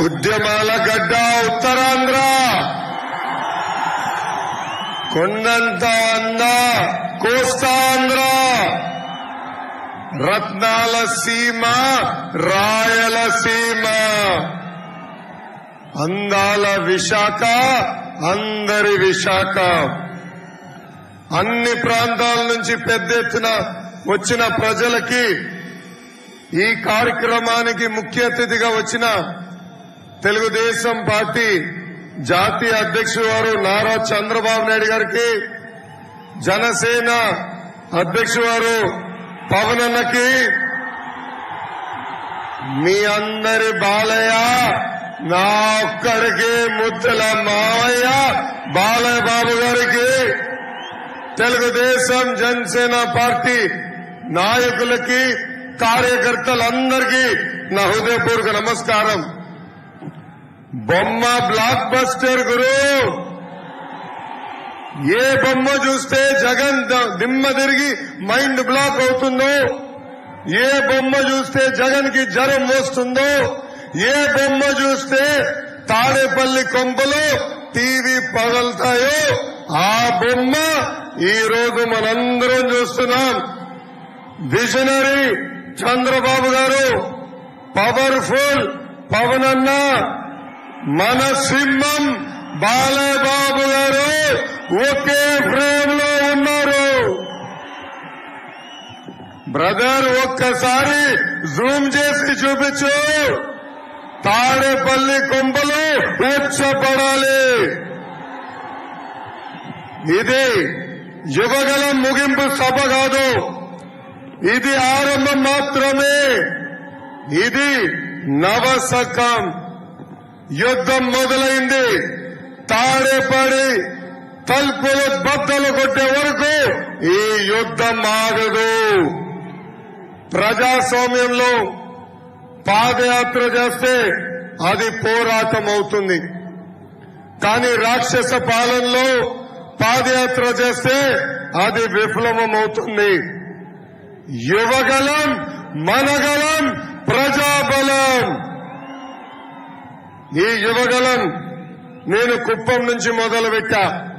ఉద్యమాల గడ్డ ఉత్తరాంధ్ర. కొండంత అన్న కోస్తాంధ్ర. రత్నాల సీమ రాయలసీమ అందాల విశాఖ అందరి విశాఖ. అన్ని ప్రాంతాల నుంచి పెద్ద ఎత్తున వచ్చిన ప్రజలకి ఈ కార్యక్రమానికి ముఖ్య అతిథిగా వచ్చిన తెలుగుదేశం పార్టీ జాతీయ అధ్యక్షుడు వారు నారా చంద్రబాబు నాయుడు గారికి జనసేన అధ్యక్షుడు వారు పవన్ అన్నకి మీ అందరి బాలయ్య నా ఒక్కడికి ముద్దల మావయ్య బాలయ్య బాబు గారికి తెలుగుదేశం జనసేన పార్టీ నాయకులకి కార్యకర్తలందరికీ నా హృదయపూర్వక నమస్కారం. బొమ్మ బ్లాక్ బస్టర్ గురు. ఏ బొమ్మ చూస్తే జగన్ దిమ్మ తిరిగి మైండ్ బ్లాక్ అవుతుందో ఏ బొమ్మ చూస్తే జగన్కి జ్వరం వస్తుందో ఏ బొమ్మ చూస్తే తాడేపల్లి కొంపలు టీవీ పగలుతాయో ఆ బొమ్మ ఈ రోజు మనందరం చూస్తున్నాం. విజనరీ చంద్రబాబు గారు పవర్ఫుల్ పవన్ అన్న మన సింహం బాలబాబు గారు ఒకే ఫ్రేమ్లో ఉన్నారు. బ్రదర్ ఒక్కసారి జూమ్ చేసి చూపించు. తాడేపల్లి కొంపలు ఉచ్చపడాలి ఇది యువగలం ముగింపు సభ కాదు. ఇది ఆరంభం మాత్రమే. ఇది నవశకం యుద్ధం మొదలైంది. తాడేపడి తలుపులు బద్దలు కొట్టే వరకు ఈ యుద్ధం ఆగదు. ప్రజాస్వామ్యంలో పాదయాత్ర చేస్తే అది పోరాటం అవుతుంది కానీ రాక్షస పాలనలో పాదయాత్ర చేస్తే అది విఫలమం అవుతుంది యువగలం మనగలం ప్రజాబలం. ఈ యువగలం నేను కుప్పం నుంచి మొదలు పెట్టా